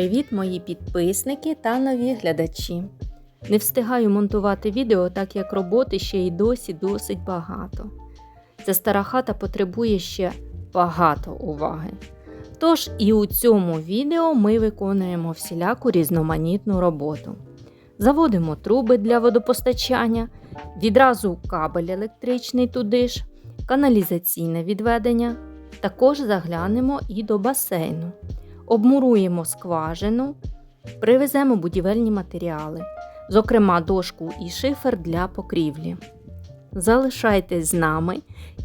Привіт, мої підписники та нові глядачі. Не встигаю монтувати відео, так як роботи ще й досі досить багато. Ця стара хата потребує ще багато уваги. Тож і у цьому відео ми виконуємо всіляку різноманітну роботу. Заводимо труби для водопостачання, відразу кабель електричний туди ж, каналізаційне відведення. Також заглянемо і до басейну. Обмуруємо скважину, привеземо будівельні матеріали, зокрема дошку і шифер для покрівлі. Залишайтесь з нами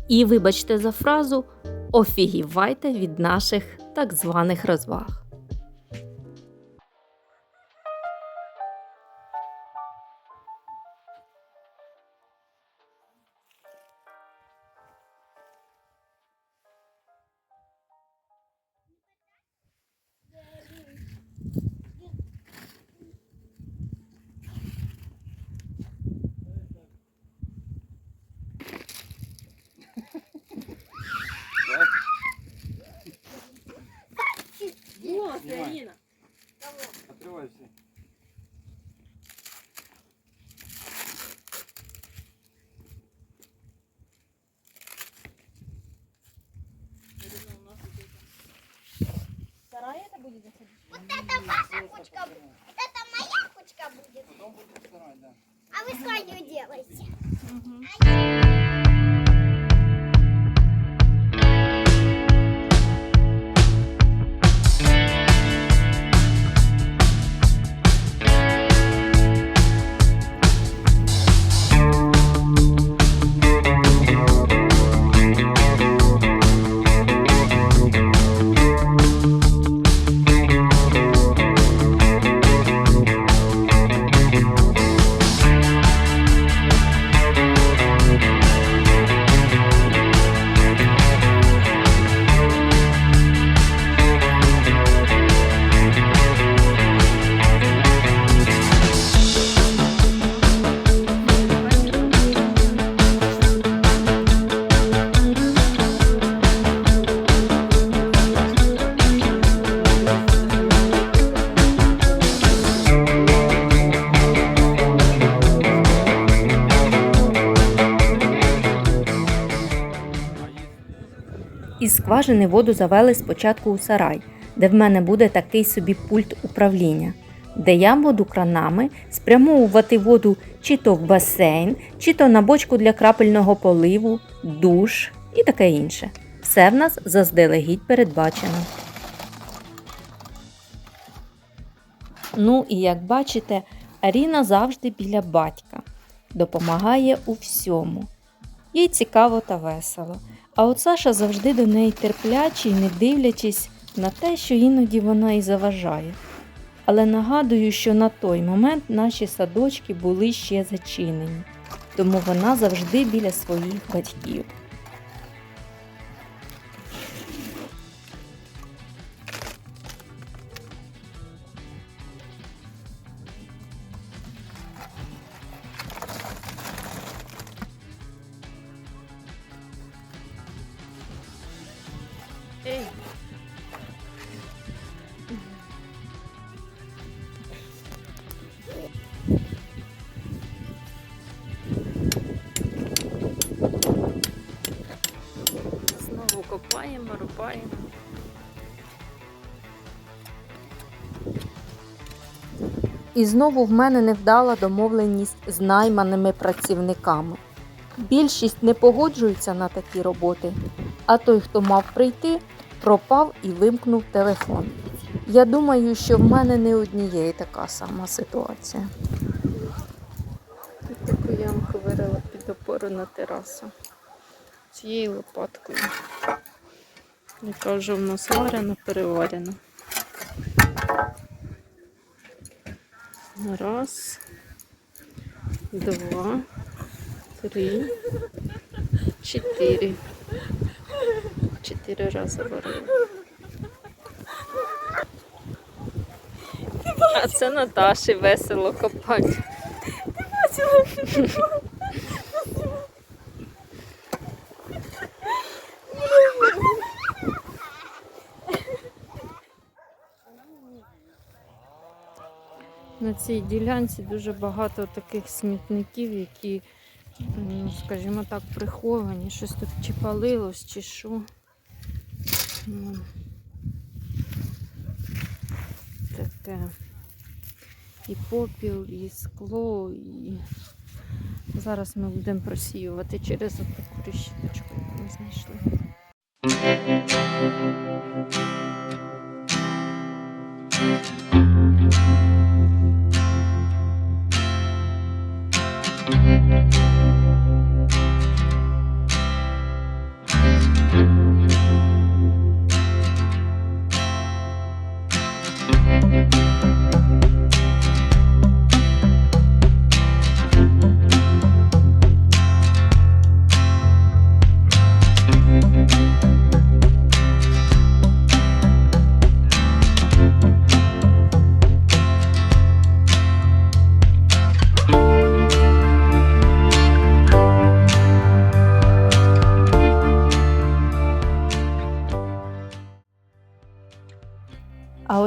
і, вибачте за фразу, офігівайте від наших так званих розваг. будет заходить? Вот это ваша кучка, бу- вот это моя кучка будет. Потом будет второй, да. А вы свою делаете. Із Скважини воду завели спочатку у сарай, де в мене буде такий собі пульт управління, де я буду кранами спрямовувати воду чи то в басейн, чи то на бочку для крапельного поливу, душ і таке інше. Все в нас заздалегідь передбачено. Ну і як бачите, Аріна завжди біля батька, допомагає у всьому. Їй цікаво та весело. А от Саша завжди до неї терплячий, не дивлячись на те, що іноді вона і заважає. Але нагадую, що на той момент наші садочки були ще зачинені, тому вона завжди біля своїх батьків. І знову в мене невдала домовленість з найманими працівниками. Більшість не погоджуються на такі роботи, а той, хто мав прийти, пропав і вимкнув телефон. Я думаю, що в мене не однієї така сама ситуація. Тут Таку ямку вирила під опору на терасу цією лопаткою, яка вже в нас варена, переварена. Раз, два, три, чотири. Чотири рази варила. А це Наташі весело копати. На цій ділянці дуже багато таких смітників, які, скажімо так, приховані. Щось тут чи палилось, чи що. Ну, Таке. І попіл, і скло, і зараз ми будемо просіювати через таку решіточку, яку ми знайшли. А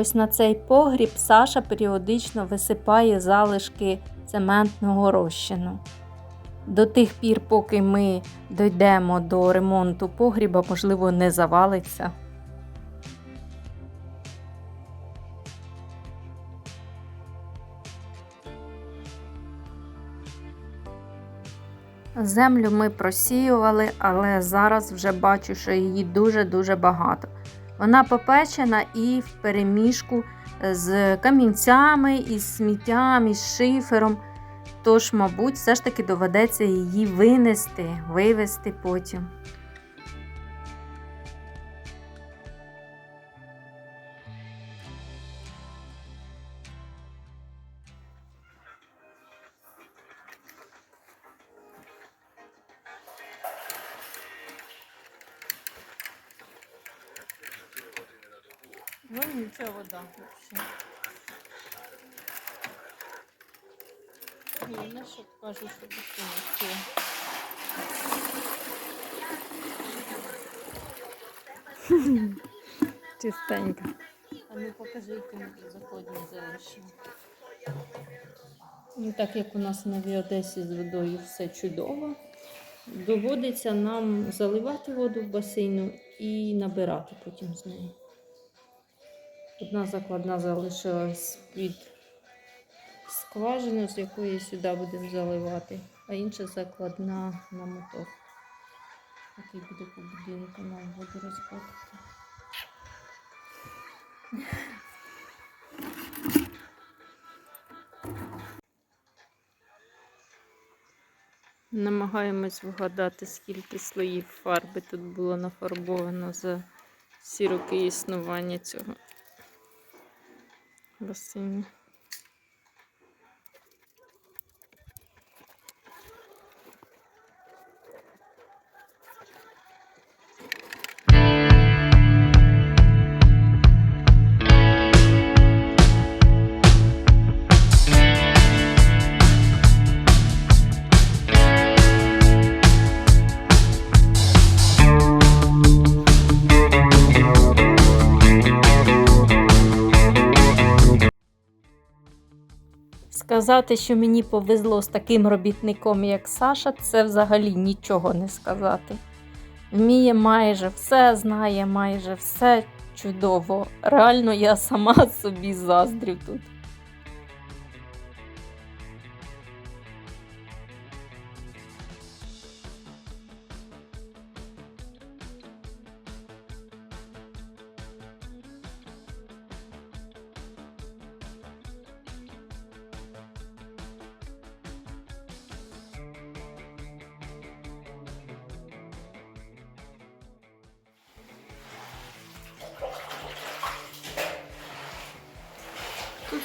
ось на цей погріб Саша періодично висипає залишки цементного розчину. До тих пір, поки ми дійдемо до ремонту погріба, можливо, не завалиться. Землю ми просіювали, але зараз вже бачу, що її дуже-дуже багато. Вона попечена і в переміжку з камінцями, із сміттям, із шифером. Тож, мабуть, все ж таки доведеться її винести, вивезти потім. Вода взагалі. На що кажу, що дитина Чистенько. А ну покажи, яким заходні залишимо. Ну, так як у нас на Віодесі з водою все чудово, доводиться нам заливати воду в басейну і набирати потім з неї. Одна закладна залишилась під скважину, з якої сюди будемо заливати, а інша закладна на мотор, який буде по будинку нам воду розходити. Намагаємось вгадати, скільки слоїв фарби тут було нафарбовано за всі роки існування цього басейну. Сказати, що мені повезло з таким робітником, як Саша, це взагалі нічого не сказати. Вміє майже все, знає майже все чудово. Реально я сама собі заздрю тут.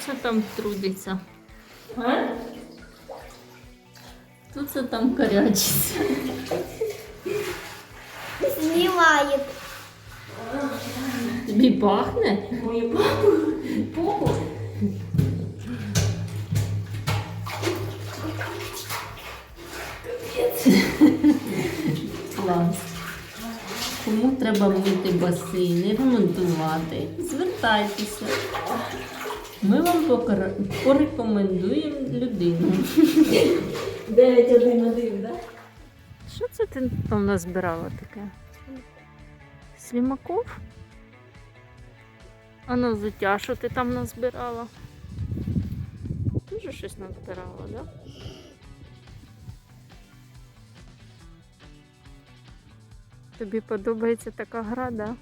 Це там трудиться. А? Тут це там корячиться. Снимает. Тобі пахне? Мою папу. Попу. Клас. Кому треба мити басейни, ремонтувати? Звертайтеся. Ми вам порекомендуємо людину. 911, так? Що це ти там назбирала таке? Слімаков? А на взуття, що ти там назбирала? Дуже щось назбирала, так? Да? Тобі подобається така гра, да?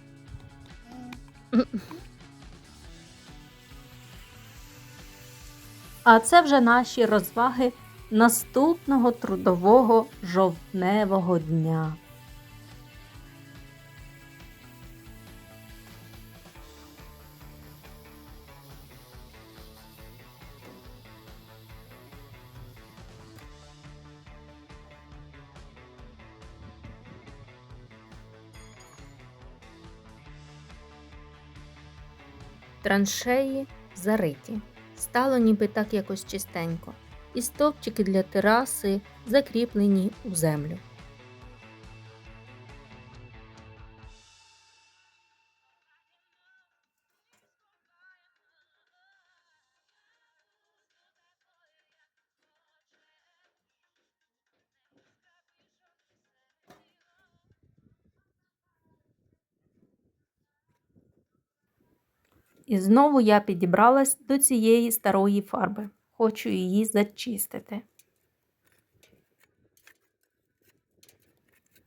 А це вже наші розваги наступного трудового жовтневого дня. Траншеї зариті. Стало ніби так якось чистенько, і стовпчики для тераси закріплені у землю. І знову я підібралась до цієї старої фарби. Хочу її зачистити.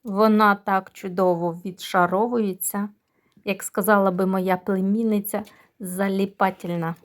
Вона так чудово відшаровується, як сказала би моя племінниця, заліпательна.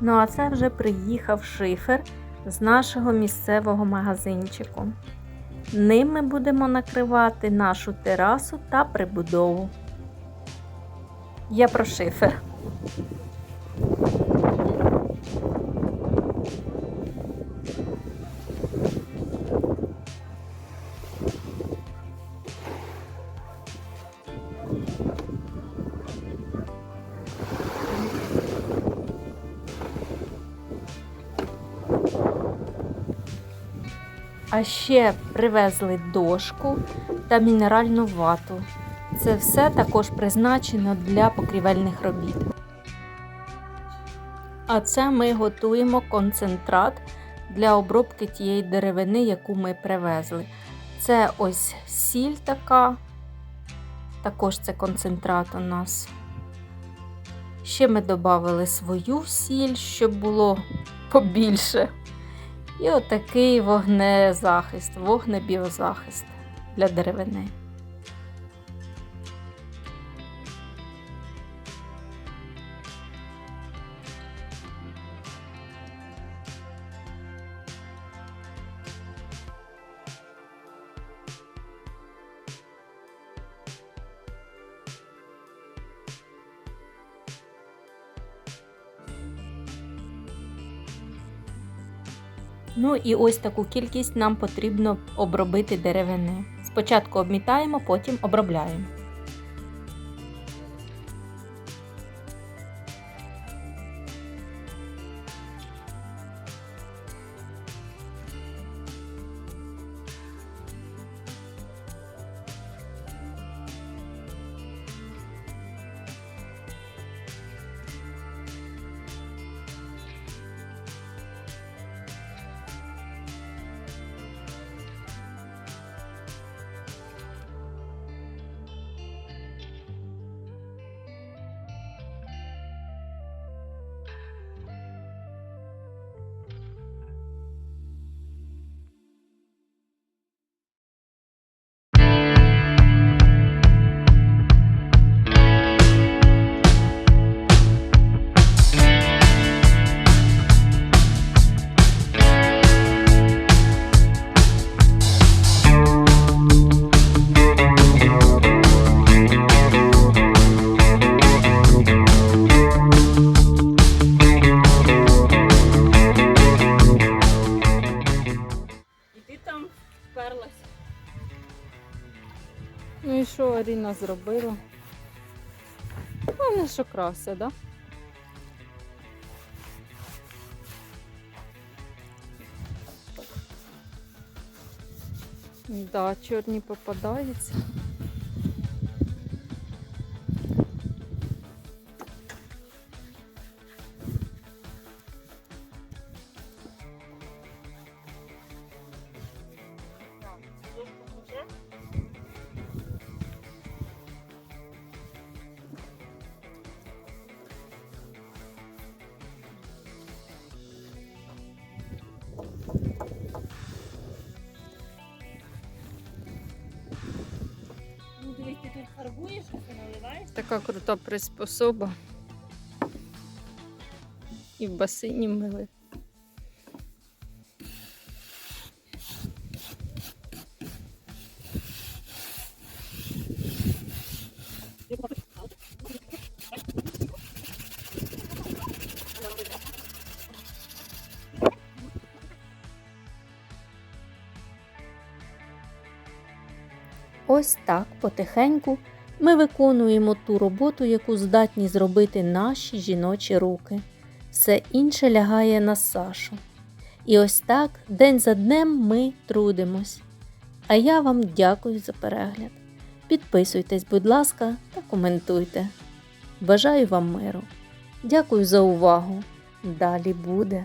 Ну а це вже приїхав шифер з нашого місцевого магазинчику. Ним ми будемо накривати нашу терасу та прибудову. Я про шифер. А ще привезли дошку та мінеральну вату. Це все також призначено для покрівельних робіт. А це ми готуємо концентрат для обробки тієї деревини, яку ми привезли. Це ось сіль така, також це концентрат у нас. Ще ми додали свою сіль, щоб було побільше. І отакий вогнезахист, вогнебіозахист для деревини. Ну і ось таку кількість нам потрібно обробити деревини. Спочатку обмітаємо, потім обробляємо. Вони що крася, да? Да, чорні попадаються. Така крута приспособа. І в басейні мили. Ось так потихеньку ми виконуємо ту роботу, яку здатні зробити наші жіночі руки. Все інше лягає на Сашу. І ось так день за днем ми трудимось. А я вам дякую за перегляд. Підписуйтесь, будь ласка, та коментуйте. Бажаю вам миру. Дякую за увагу. Далі буде.